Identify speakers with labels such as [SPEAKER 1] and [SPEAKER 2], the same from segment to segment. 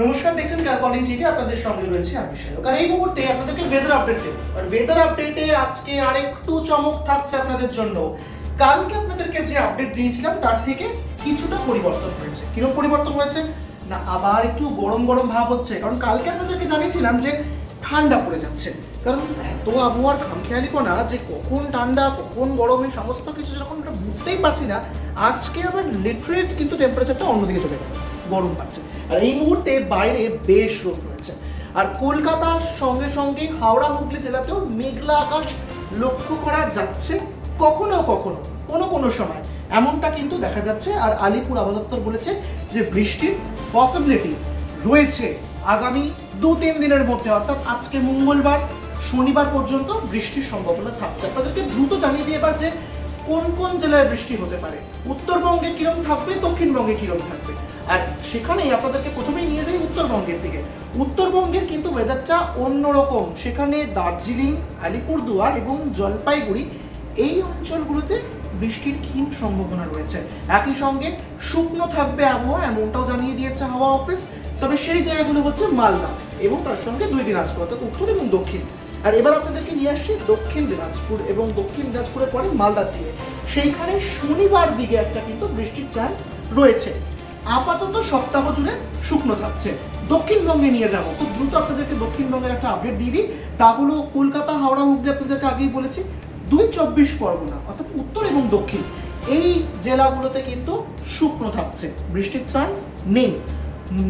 [SPEAKER 1] নমস্কার দেখছেন ক্যালকলিং টিভি আপনাদের সঙ্গে রয়েছে আমি শেখ আর এই মুহূর্তে আপনাদেরকে ওয়েদার আপডেট দেব আর ওয়েদার আপডেটে আজকে আরেকটু চমক থাকছে আপনাদের জন্য কালকে আপনাদেরকে যে আপডেট দিয়েছিলাম তার থেকে কিছুটা পরিবর্তন হয়েছে কিরকম পরিবর্তন হয়েছে না আবার একটু গরম গরম ভাব হচ্ছে কারণ কালকে আপনাদেরকে জানিয়েছিলাম যে ঠান্ডা পড়ে যাচ্ছে কারণ এত আবহাওয়ার না যে কখন ঠান্ডা কখন গরম এই সমস্ত কিছু যখন বুঝতেই পারছি না আজকে আবার লিটারেট কিন্তু টেম্পারেচারটা অন্যদিকে চলে গেল গরম পাচ্ছে আর এই মুহূর্তে বাইরে বেশ রোদ রয়েছে আর কলকাতার সঙ্গে সঙ্গে হাওড়া হুগলি জেলাতেও মেঘলা আকাশ লক্ষ্য করা যাচ্ছে কখনো কখনো কোনো কোনো সময় এমনটা কিন্তু দেখা যাচ্ছে আর আলিপুর আবদপ্তর বলেছে যে বৃষ্টির পসিবিলিটি রয়েছে আগামী দু তিন দিনের মধ্যে অর্থাৎ আজকে মঙ্গলবার শনিবার পর্যন্ত বৃষ্টির সম্ভাবনা থাকছে আপনাদেরকে দ্রুত জানিয়ে দিয়ে এবার যে কোন কোন জেলায় বৃষ্টি হতে পারে উত্তরবঙ্গে কিরম থাকবে দক্ষিণবঙ্গে কিরম থাকবে আর সেখানেই আপনাদেরকে প্রথমেই নিয়ে যাই উত্তরবঙ্গের দিকে উত্তরবঙ্গের কিন্তু ওয়েদারটা অন্যরকম সেখানে দার্জিলিং আলিপুরদুয়ার এবং জলপাইগুড়ি এই অঞ্চলগুলোতে বৃষ্টির ক্ষীণ সম্ভাবনা রয়েছে একই সঙ্গে শুকনো থাকবে আবহাওয়া এমনটাও জানিয়ে দিয়েছে হাওয়া অফিস তবে সেই জায়গাগুলো হচ্ছে মালদা এবং তার সঙ্গে দুই দিনাজপুর অর্থাৎ উত্তর এবং দক্ষিণ আর এবার আপনাদেরকে নিয়ে আসছি দক্ষিণ দিনাজপুর এবং দক্ষিণ দিনাজপুরের পরে মালদার দিকে সেইখানে শনিবার দিকে একটা কিন্তু বৃষ্টির চান্স রয়েছে আপাতত সপ্তাহ জুড়ে শুকনো থাকছে দক্ষিণবঙ্গে নিয়ে যাবো খুব দ্রুত আপনাদেরকে দক্ষিণবঙ্গের একটা আপডেট দিয়ে দিই তা হলো কলকাতা হাওড়া হুগলি আপনাদেরকে আগেই বলেছি দুই চব্বিশ পরগনা অর্থাৎ উত্তর এবং দক্ষিণ এই জেলাগুলোতে কিন্তু শুকনো থাকছে বৃষ্টির চান্স নেই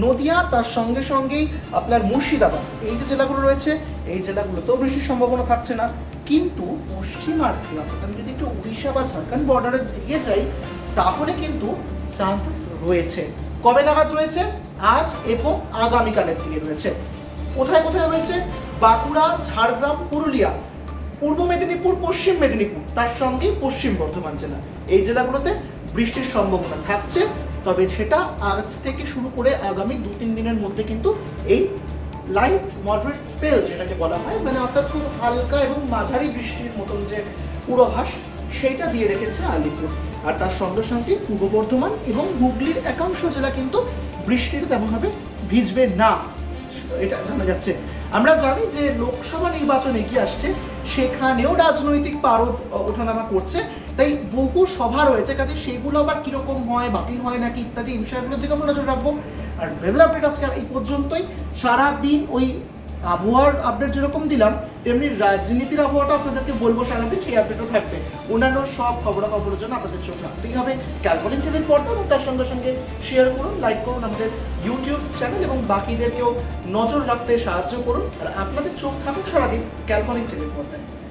[SPEAKER 1] নদিয়া তার সঙ্গে সঙ্গেই আপনার মুর্শিদাবাদ এই যে জেলাগুলো রয়েছে এই জেলাগুলোতেও বৃষ্টির সম্ভাবনা থাকছে না কিন্তু পশ্চিম আর্থিক আমি যদি একটু উড়িষ্যা বা ঝাড়খণ্ড বর্ডারের দিকে যাই তাহলে কিন্তু চান্সেস রয়েছে কবে নাগাদ রয়েছে আজ এবং আগামীকালের দিকে রয়েছে কোথায় কোথায় রয়েছে বাঁকুড়া ঝাড়গ্রাম পুরুলিয়া পূর্ব মেদিনীপুর পশ্চিম মেদিনীপুর তার সঙ্গে পশ্চিম বর্ধমান জেলা এই জেলাগুলোতে বৃষ্টির সম্ভাবনা থাকছে তবে সেটা আজ থেকে শুরু করে আগামী দু তিন দিনের মধ্যে কিন্তু এই লাইট মডারেট স্পেল যেটাকে বলা হয় মানে অর্থাৎ খুব হালকা এবং মাঝারি বৃষ্টির মতন যে পুরোভাস সেইটা দিয়ে রেখেছে আলিপুর আর তার সঙ্গে সঙ্গে পূর্ব বর্ধমান এবং হুগলির একাংশ জেলা কিন্তু বৃষ্টির তেমনভাবে ভিজবে না এটা জানা যাচ্ছে আমরা জানি যে লোকসভা নির্বাচন এগিয়ে আসছে সেখানেও রাজনৈতিক পারদ ওঠানামা করছে তাই বহু সভা রয়েছে কাজে সেগুলো আবার কিরকম হয় বাতিল হয় নাকি ইত্যাদি এই বিষয়গুলোর দিকে আমরা নজর রাখবো আর ভেবেল আপডেট আজকে এই পর্যন্তই সারাদিন ওই আবহাওয়ার আপডেট যেরকম দিলাম তেমনি রাজনীতির আবহাওয়াটা আপনাদেরকে বলবো সারাদিন সেই আপডেটও থাকবে অন্যান্য সব খবরাখবরের জন্য আপনাদের চোখ রাখতেই হবে ক্যালকুলিং টিভির পর্দা এবং তার সঙ্গে সঙ্গে শেয়ার করুন লাইক করুন আমাদের ইউটিউব চ্যানেল এবং বাকিদেরকেও নজর রাখতে সাহায্য করুন আর আপনাদের চোখ থাকুক সারাদিন ক্যালকুলিং টিভির পর্দায়